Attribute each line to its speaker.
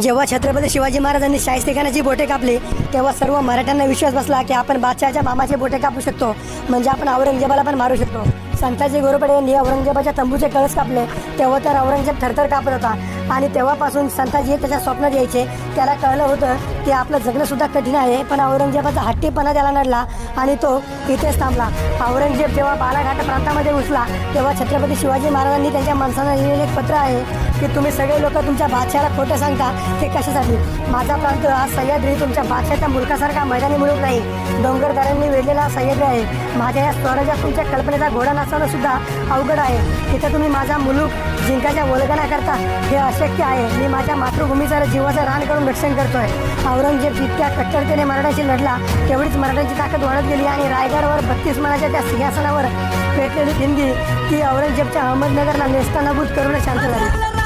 Speaker 1: जेव्हा छत्रपती शिवाजी महाराजांनी शाहिस्तेखानाची बोटे कापली तेव्हा सर्व मराठ्यांना विश्वास बसला की आपण बादशहाच्या मामाचे बोटे कापू शकतो म्हणजे आपण औरंगजेबाला पण मारू शकतो. संताजी गोरपडे यांनी औरंगजेबाच्या तंबूचे कळस कापले तेव्हा तर औरंगजेब थरथर कापत होता. आणि तेव्हापासून संताजी त्याच्या स्वप्नात यायचे त्याला कळलं होतं की आपलं जगणंसुद्धा कठीण आहे पण औरंगजेबाचा हट्टीपणा त्याला नडला आणि तो इथेच थांबला. औरंगजेब जेव्हा बालाघाट प्रांतामध्ये घुसला तेव्हा छत्रपती शिवाजी महाराजांनी त्यांच्या माणसांना लिहिलेलं एक पत्र आहे की तुम्ही सगळे लोक तुमच्या बादशाला खोटं सांगता ते कशासाठी? माझा प्रांत हा सह्याद्री तुमच्या बादशाच्या मुलकासारखा मैदानी मुलूक नाही. डोंगरदारांनी वेढलेला सह्याद्री आहे. माझ्या या स्वराज्यात तुमच्या कल्पनेचा घोडा नसणं सुद्धा अवघड आहे. तिथं तुम्ही माझा मुलूक जिंकाच्या वल्गना करता हे शक्य आहे. मी माझ्या मातृभूमीचा जीवाचं रान करून रक्षण करतोय. औरंगजेब जितक्या कट्टरतेने मराठ्याशी लढला. तेवढीच मराठ्यांची ताकद वाढत गेली आणि रायगडवर बत्तीस मनाच्या त्या सिंहासनावर पेटलेली हिंदी ती औरंगजेबच्या अहमदनगरला नेस्तानाभूत करून शांत झाली.